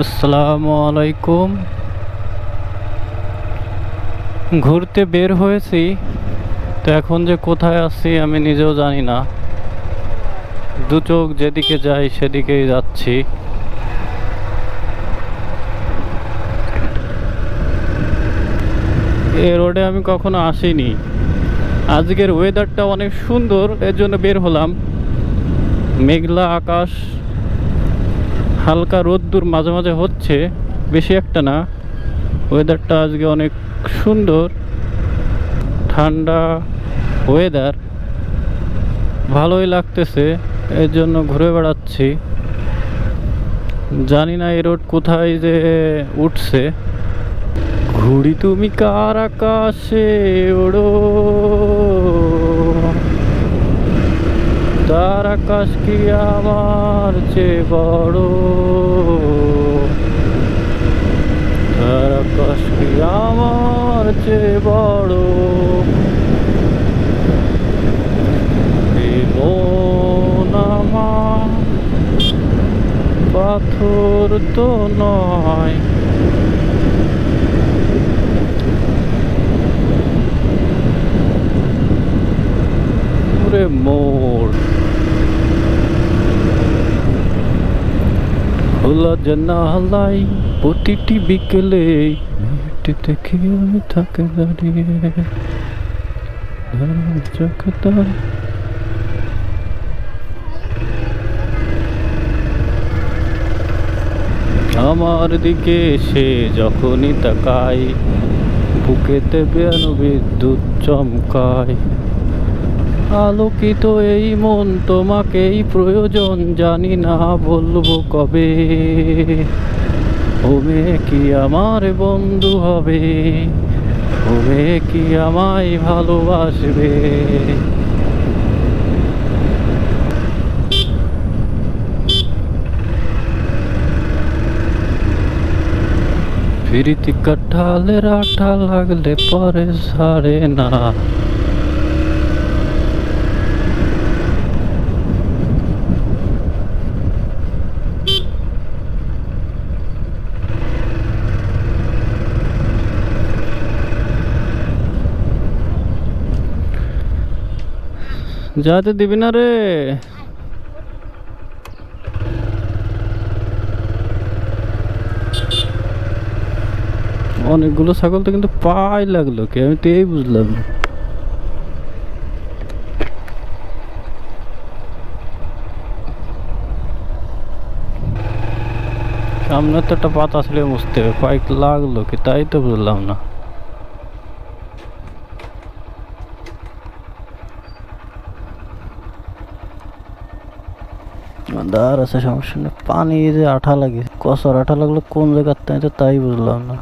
আসসালামু আলাইকুম। ঘুরতে বের হয়েছি, তো এখন যে কোথায় আছি আমি নিজেও জানি না। দু চোখ যেদিকে যাই সেদিকেই যাচ্ছি। এ রোডে আমি কখনো আসিনি। আজকের ওয়েদারটা অনেক সুন্দর, এর জন্য বের হলাম। মেঘলা আকাশ হালকা রোদ্দুর মাঝে মাঝে হচ্ছে, বেশি একটা না। ওয়েদারটা আজকে অনেক সুন্দর, ঠান্ডা ওয়েদার ভালোই লাগতেছে এর জন্য ঘুরে বেড়াচ্ছি। জানি না এই রোড কোথায় যে উঠছে। ঘুড়ি তুমি কার আকাশে ওড়ো? তার আকাশ কি আমার চেয়ে বড়। তার আকাশ কি আমার চেয়ে বড়? পাথর তো নয়। মোড় খোলা জানালাই, প্রতিটি বিকেলে মেয়েটি দেখে আমি থাকে দাঁড়িয়ে আমার দিকে সে যখনই তাকায় বুকেতে বেন বিদ্যুৎ চমকায়। আলোকিত এই মন তোমাকেই প্রয়োজন, জানি না বলব কবে। ওমে কি আমার বন্ধু হবে? ওমে কি আমায় ভালোবাসবে? ফিরিতি কাঠালের আঠা লাগলে পরে সারে না। যাতে দিবি না রে অনেকগুলো ছাগল তো কিন্তু পাই লাগল কি, আমি তো এই বুঝলাম। সামনে তো একটা পাতা ছিল মুছতে, কয়েক লাগল কি, তাই তো বুঝলাম না দাঁড় আছে, সমস্যা নেই। পানি যে আঠা লাগে কষার আঠা লাগল কোন জায়গার তাই বুঝলাম না।